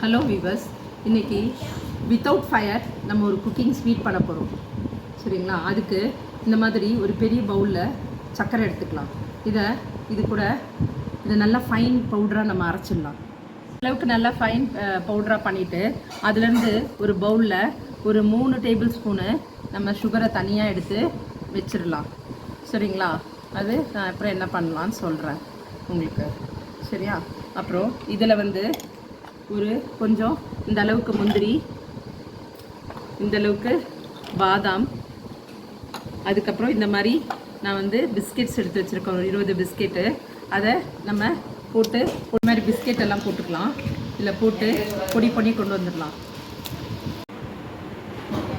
Hello viewers இன்றைக்கி without fire நம்ம ஒரு குக்கிங் ஸ்வீட் பண்ண போகிறோம் சரிங்களா? அதுக்கு இந்த மாதிரி ஒரு பெரிய பவுலில் சர்க்கரை எடுத்துக்கலாம். இதை இது கூட இதை நல்லா ஃபைன் பவுடராக நம்ம அரைச்சிடலாம். அளவுக்கு நல்லா ஃபைன் பவுடராக பண்ணிவிட்டு அதுலேருந்து ஒரு பவுலில் ஒரு மூணு டேபிள் ஸ்பூனு நம்ம சுகரை தனியாக எடுத்து வச்சிடலாம். சரிங்களா? அது நான் அப்புறம் என்ன பண்ணலான்னு சொல்கிறேன் உங்களுக்கு. சரியா? அப்புறம் இதில் வந்து ஒரு கொஞ்சம் இந்த அளவுக்கு முந்திரி இந்த அளவுக்கு பாதாம். அதுக்கப்புறம் இந்த மாதிரி நான் வந்து பிஸ்கெட்ஸ் எடுத்து வச்சுருக்கேன் ஒரு இருபது பிஸ்கெட்டு. அதை நம்ம போட்டு ஒரு மாதிரி பிஸ்கெட் எல்லாம் போட்டுக்கலாம். இதில் போட்டு பொடி பண்ணி கொண்டு வந்துடலாம்.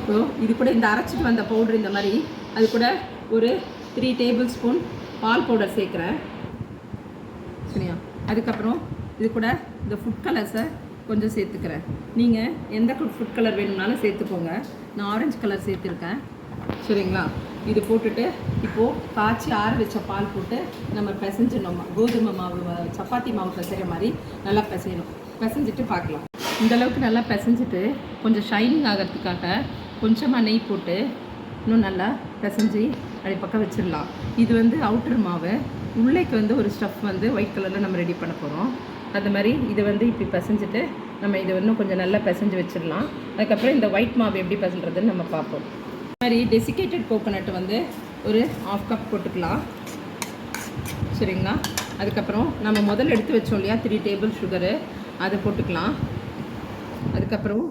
ஸோ இது கூட இந்த அரைச்சிட்டு வந்த பவுடர் இந்த மாதிரி அது கூட ஒரு த்ரீ டேபிள் ஸ்பூன் பால் பவுடர் சேர்க்குறேன். சரியா? அதுக்கப்புறம் இது கூட இந்த ஃபுட் கலர்ஸை கொஞ்சம் சேர்த்துக்கிறேன். நீங்கள் எந்த ஃபுட் கலர் வேணும்னாலும் சேர்த்துக்கோங்க. நான் ஆரஞ்சு கலர் சேர்த்துருக்கேன். சரிங்களா? இது போட்டுட்டு இப்போது காய்ச்சி ஆற வச்ச பால் போட்டு நம்ம பிசைஞ்சிடணும்? கோதுமை மாவு சப்பாத்தி மாவு பிசைகிற மாதிரி நல்லா பிசையணும். பிசைஞ்சிட்டு பார்க்கலாம். இந்த அளவுக்கு நல்லா பிசைஞ்சிட்டு கொஞ்சம் ஷைனிங் ஆகிறதுக்காக கொஞ்சமாக நெய் போட்டு இன்னும் நல்லா பிசைஞ்சு அப்படி பக்கம் வச்சிடலாம். இது வந்து அவுட்டர் மாவு. உள்ளேக்கு வந்து ஒரு ஸ்டஃப் வந்து ஒயிட் கலரில் நம்ம ரெடி பண்ண போகிறோம் அந்த மாதிரி இதை வந்து இப்படி பசைஞ்சிட்டு நம்ம இதை இன்னும் கொஞ்சம் நல்லா பிசைஞ்சு வச்சிடலாம். அதுக்கப்புறம் இந்த ஒயிட் மாவு எப்படி பிசைன்றதுன்னு நம்ம பார்ப்போம். இது மாதிரி டெசிகேட்டட் கோகோனட் வந்து ஒரு ஆஃப் கப் போட்டுக்கலாம். சரிங்களா? அதுக்கப்புறம் நம்ம முதல்ல எடுத்து வச்சோம் இல்லையா? த்ரீ டேபிள் சுகரு அதை போட்டுக்கலாம். அதுக்கப்புறம்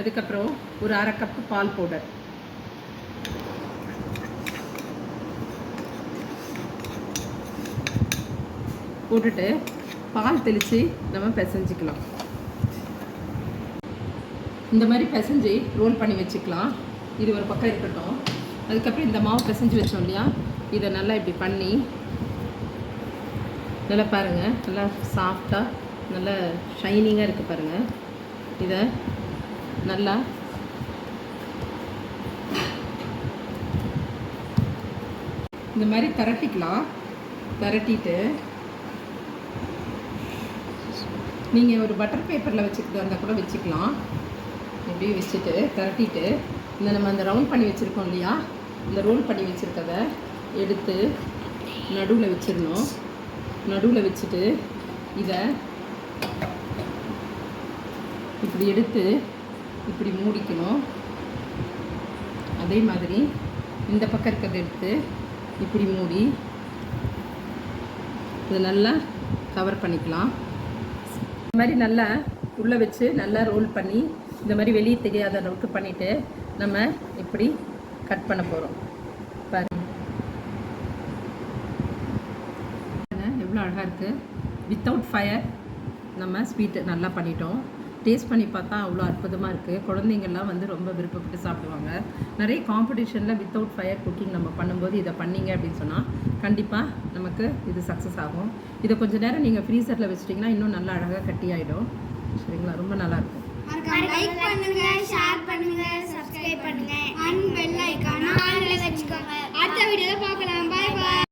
அதுக்கப்புறம் ஒரு அரை கப்பு பால் பவுடர் போட்டுட்டு பால் தெளித்து நம்ம பிசைஞ்சிக்கலாம். இந்த மாதிரி பிசைஞ்சு ரோல் பண்ணி வச்சுக்கலாம். இது ஒரு பக்கம் இருக்கட்டும். அதுக்கப்புறம் இந்த மாவு பிசைஞ்சு வச்சோம் இல்லையா? இதை நல்லா இப்படி பண்ணி நல்லா பாருங்கள் நல்லா சாஃப்டாக நல்லா ஷைனிங்காக இருக்குது பாருங்கள் இதை நல்லா இந்த மாதிரி திரட்டிக்கலாம். திரட்டிட்டு நீங்கள் ஒரு பட்டர் பேப்பரில் வச்சுக்கிட்டு இருந்தால் கூட வச்சுக்கலாம். இப்படி வச்சுட்டு திரட்டிட்டு இந்த நம்ம அந்த ரவுண்ட் பண்ணி வச்சுருக்கோம் இல்லையா? இந்த ரோல் பண்ணி வச்சுருக்கத எடுத்து நடுவில் வச்சிடணும். நடுவில் வச்சுட்டு இதை இப்படி எடுத்து இப்படி மூடிக்கணும். அதே மாதிரி இந்த பக்கம் இருக்கிறத எடுத்து இப்படி மூடி இதை நல்லா கவர் பண்ணிக்கலாம். இது மாதிரி நல்லா உள்ளே வச்சு நல்லா ரோல் பண்ணி இந்த மாதிரி வெளியே தெரியாத அளவுக்கு பண்ணிவிட்டு நம்ம இப்படி கட் பண்ண போகிறோம் பாருங்க. எவ்வளோ அழகாக இருக்குது வித்தவுட் ஃபயர் நம்ம ஸ்வீட்டு நல்லா பண்ணிட்டோம். டேஸ்ட் பண்ணி பார்த்தா அவ்வளோ அற்புதமாக இருக்குது குழந்தைங்கள்லாம் வந்து ரொம்ப விருப்பப்பட்டு சாப்பிடுவாங்க. நிறைய காம்படிஷனில் வித்தவுட் ஃபயர் குக்கிங் நம்ம பண்ணும்போது இதை பண்ணீங்க அப்படின்னு சொன்னால் கண்டிப்பாக நமக்கு இது சக்ஸஸ் ஆகும். இதை கொஞ்ச நேரம் நீங்கள் ஃப்ரீசரில் வச்சிட்டிங்கன்னா இன்னும் நல்லா அழகாக கட்டி ஆகிடும் சரிங்களா? ரொம்ப நல்லாயிருக்கும்